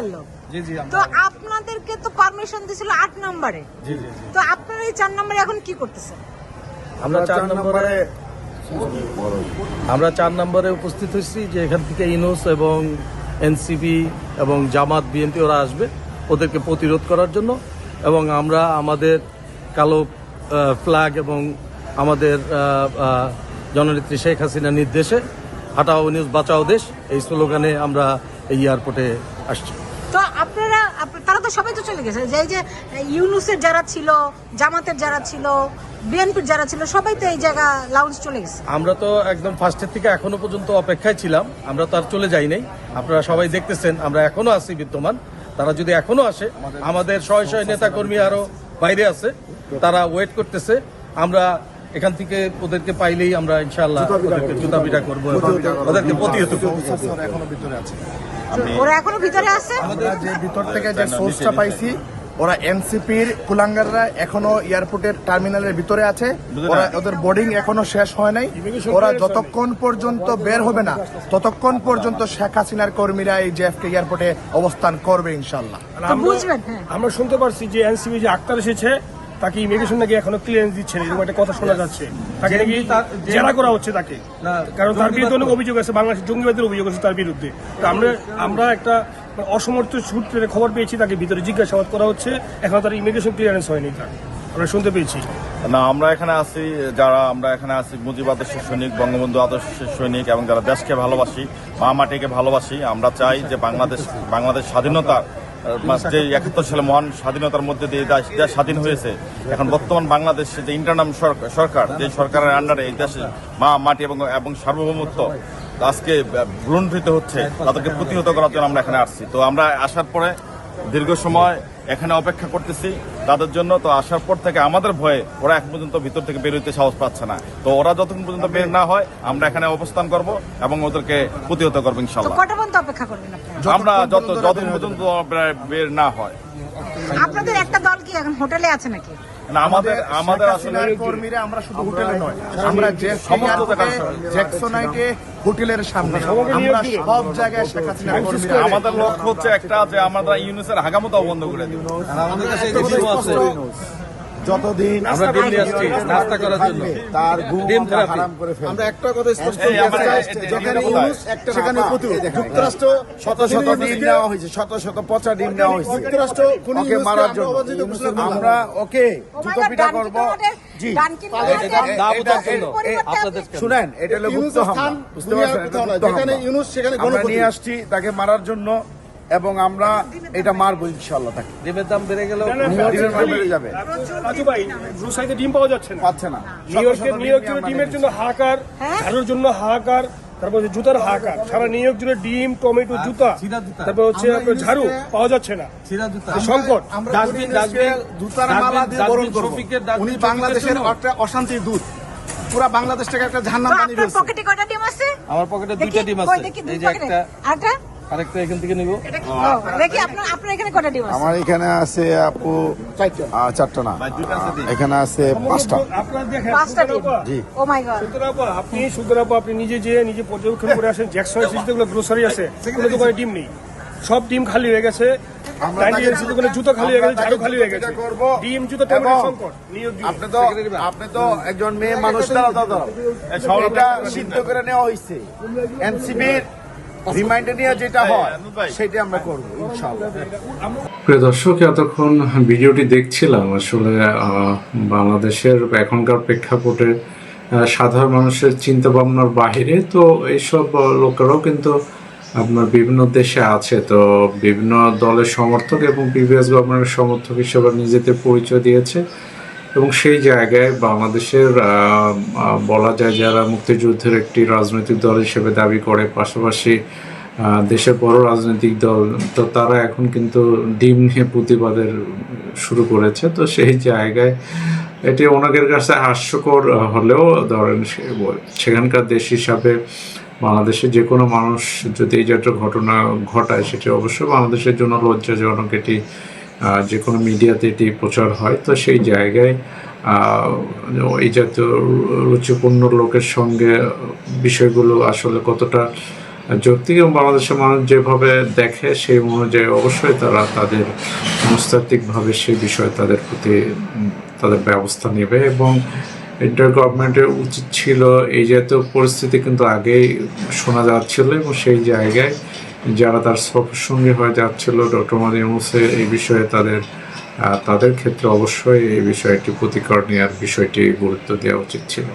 ফেলল জি জি তো আপনাদেরকে তো পারমিশন দিছিল আট নম্বরে। জি জি জি। তো আপনারা এই চার নম্বরে এখন কি করতেছেন? আমরা চার নম্বরে আমরা চার নম্বরে উপস্থিত হয়েছি যে এখান থেকে ইনোস এবং এনসিবি এবং জামাত বিএনপি ওরা আসবে ওদেরকে প্রতিরোধ করার জন্য এবং আমরা আমাদের কালো ফ্ল্যাগ এবং আমাদের জননেত্রী শেখ হাসিনার নির্দেশে হাটাও নিউজ বাঁচাও দেশ এই স্লোগানে আমরা এই এয়ারপোর্টে আসছি। তো আপনারা তারা তো সবাই তো চলে গেছে। যে এই যে ইউনুসের যারা ছিল জামাতের যারা ছিল বিএনপির যারা ছিল সবাই তো এই জায়গা লাউঞ্জ চলে গেছে। আমরা তো একদম ফার্স্টের থেকে এখনও পর্যন্ত অপেক্ষায় ছিলাম। আমরা তো আর চলে যাই নাই। আপনারা সবাই দেখতেছেন আমরা এখনও আছি বিদ্যমান। তারা যদি এখনও আসে আমাদের শয় শয় নেতা কর্মী আরও বাইরে আছে তারা ওয়েট করতেছে। আমরা এখান থেকে ওদেরকে পাইলেই আমরা ইনশাল্লাহ ওদেরকে জুতা পিটা করব ওদেরকে প্রতিহত করব। এখনও ভিতরে আছে। ওরা এখনও ভিতরে আছে? আমরা যে ভিতর থেকে যে সোর্সটা পাইছি ওরা এনসিপির কুলাঙ্গাররা এখনও এয়ারপোর্টের টার্মিনালের ভিতরে আছে। ওরা ওদের বোর্ডিং এখনও শেষ হয় নাই। ওরা যতক্ষণ পর্যন্ত বের হবে না ততক্ষণ পর্যন্ত শেখ হাসিনার কর্মীরা এই জেএফকে এয়ারপোর্টে অবস্থান করবে ইনশাল্লাহ আমরা- হ্যাঁ। আমরা শুনতে পারছি যে এনসিবি যে আক্তার এসেছে তাকে ইমিগ্রেশন নাকি এখনও ক্লিয়ারেন্স দিচ্ছে না, এরকম একটা কথা শোনা যাচ্ছে। তাকে নাকি জেরা করা হচ্ছে তাকে। কারণ তার বিরুদ্ধে অনেক অভিযোগ আছে বাংলাদেশ জঙ্গিবাদের অভিযোগ আছে তার বিরুদ্ধে। তো আমরা আমরা একটা অসমর্থ সূত্রে খবর পেয়েছি তাকে ভিতরে জিজ্ঞাসাবাদ করা হচ্ছে এখন তার ইমিগ্রেশন ক্লিয়ারেন্স হয়নি তার। আমরা শুনতে পেয়েছি। না আমরা এখানে আছি যারা আমরা এখানে আছি মুজিব আদর্শের সৈনিক বঙ্গবন্ধু আদর্শের সৈনিক এবং যারা দেশকে ভালোবাসি মা মাটিকে ভালোবাসি আমরা চাই যে বাংলাদেশ বাংলাদেশ স্বাধীনতার আহ, যে একাত্তর সালে মহান স্বাধীনতার মধ্যে দিয়ে দেশ স্বাধীন হয়েছে, এখন বর্তমান বাংলাদেশে যে ইন্টারনাম সরকার, যে সরকারের আন্ডারে এই দেশে মা, মাটি এবং এবং সার্বভৌমত্ব আজকে ভুলণ্ঠিত হচ্ছে, তাদেরকে প্রতিহত করার জন্য আমরা এখানে আসছি। তো আমরা আসার পরে দীর্ঘ সময় এখানে অপেক্ষা করতেছি তাদের জন্য। তো আসার পর থেকে আমাদের ভয়ে ওরা এখন পর্যন্ত ভিতর থেকে বের হইতে সাহস পাচ্ছে না। তো ওরা যতক্ষণ পর্যন্ত বের না হয় আমরা এখানে অবস্থান করব এবং ওদেরকে প্রতিহত করব তো ইনশাল্লাহ আমরা যত যতক্ষণ পর্যন্ত বের- বের না হয়। আপনাদের একটা দল কি এখন হোটেলে আছে নাকি? না, আমাদের আমাদের আসলে কর্মীরা আমরা শুধু হোটেলে নয় আমরা যে সমস্ত জ্যাকসোনাইটে হোটেলের সামনে আমরা সব জায়গায় শেখ হাসিনার কর্মীরা আমাদের লক্ষ্য হচ্ছে একটা যে আমরা ইউনুসের হাগামতাও বন্ধ করে দিই আমাদের কাছে আছে যতদিন আমরা ডিম নিয়ে আসছি নাস্তা করার জন্য। তার ডিম আমরা থেরাপি। একটা কথা স্পষ্ট যেখানে? ইউনুস সেখানে যুক্তরাষ্ট্র শত শত ডিম নেওয়া হয়েছে শত শত পচা ডিম নেওয়া হয়েছে। যুক্তরাষ্ট্র কোন মারার জন্য। আমরা ওকে ও মাই জুতো গড, পিঠা ডান কি করব। জি। শুনেন এটা হলো গুপ্ত হামলা। যেখানে ইউনুস সেখানে আমরা নিয়ে আসছি তাকে মারার জন্য এবং আমরা এটা মারবো ইনশাল্লাহ তাকে। ডিমের দাম বেড়ে গেল ডিমের মান বেড়ে যাবে। রাজু ভাই ব্রুসাইতে ডিম পাওয়া যাচ্ছে না। পাচ্ছে না। নিউ ইয়র্কের নিউ ইয়র্ক ডিমের জন্য হাহাকার হ্যাঁ? জন্য হাহাকার তারপর হচ্ছে জুতার হাহাকার। সারা নিউ ইয়র্ক জুড়ে ডিম টমেটো জুতা। তারপর হচ্ছে আপনার ঝাড়ু পাওয়া যাচ্ছে না। সিরা জুতা। সংকট। আমরা ডাস্টবিন ডাস্টবিন জুতার মালা দিয়ে বরণ করব। উনি বাংলাদেশের একটা অশান্তির দূত। পুরা বাংলাদেশটাকে একটা তো ঝান্নাম বানিয়ে ফেলছে পকেটে কয়টা ডিম আছে? আমার পকেটে দুইটা ডিম আছে। এই যে একটা আরেকটা? আরেকটা এখান থেকে নিব। দেখি আপনার আপনার এখানে কয়টা ডিম আছে? আমার এখানে আছে আপু চারটা। না। এখানে আছে পাঁচটা। আপনার দেখেন পাঁচটা ডিম। জি। ও মাই গড। সুতরাপা আপনি সুতরাপা আপনি নিজে যে নিজে পর্যবেক্ষণ করে আসেন জ্যাকসন যেগুলো গ্রোসারি আছে কোনো দোকানে ডিম নেই। সব ডিম খালি হয়ে গেছে। জুতো খালি হয়ে গেছে ঝাড়ু খালি হয়ে গেছে। ডিম জুতো সংকট। আপনি তো আপনি তো একজন মেয়ে মানুষ। দাদা সিদ্ধ। করে নেওয়া হয়েছে। এনসিবির রিমাইন্ডার যেটা হয় সেটা আমরা করব ইনশাল্লাহ প্রিয় দর্শক এতক্ষণ ভিডিওটি দেখছিলাম। আসলে আহ, বাংলাদেশের এখনকার প্রেক্ষাপটে সাধারণ মানুষের চিন্তা ভাবনার বাহিরে তো এইসব লোকেরাও কিন্তু আপনার বিভিন্ন দেশে আছে। তো বিভিন্ন দলের সমর্থক এবং প্রিভিয়াস গভর্নমেন্টের সমর্থক হিসেবে নিজেদের পরিচয় দিয়েছে। এবং সেই জায়গায় বাংলাদেশের বলা যায় যারা মুক্তিযুদ্ধের একটি রাজনৈতিক দল হিসেবে দাবি করে, পাশাপাশি দেশের বড় রাজনৈতিক দল, তো তারা এখন কিন্তু ডিম নিয়ে প্রতিবাদের শুরু করেছে। তো সেই জায়গায় এটি ওনাদের কাছে হাস্যকর হলেও ধরেন সেখানকার দেশ হিসাবে বাংলাদেশে যে কোনো মানুষ যদি এই জাতীয় ঘটনা ঘটায়, সেটি অবশ্যই বাংলাদেশের জন্য লজ্জাজনক। এটি যে কোনো মিডিয়াতে এটি প্রচার হয়, তো সেই জায়গায় এই জাতীয় রুচিপূর্ণ লোকের সঙ্গে বিষয়গুলো আসলে কতটা যৌক্তিক এবং বাংলাদেশের মানুষ যেভাবে দেখে সেই অনুযায়ী অবশ্যই তারা তাদের মনস্তাত্ত্বিকভাবে সেই বিষয়ে তাদের প্রতি তাদের ব্যবস্থা নেবে এবং ইন্টার গভর্নমেন্টের উচিত ছিল এই জাতীয় পরিস্থিতি কিন্তু আগেই শোনা যাচ্ছিল এবং সেই জায়গায় যারা তার সঙ্গে হয়ে যাচ্ছিল, ডক্টর মোহাম্মদ ইউনুসের এই বিষয়ে তাদের তাদের ক্ষেত্রে অবশ্যই এই বিষয়টি, প্রতিকার নেওয়ার বিষয়টি গুরুত্ব দেওয়া উচিত ছিল।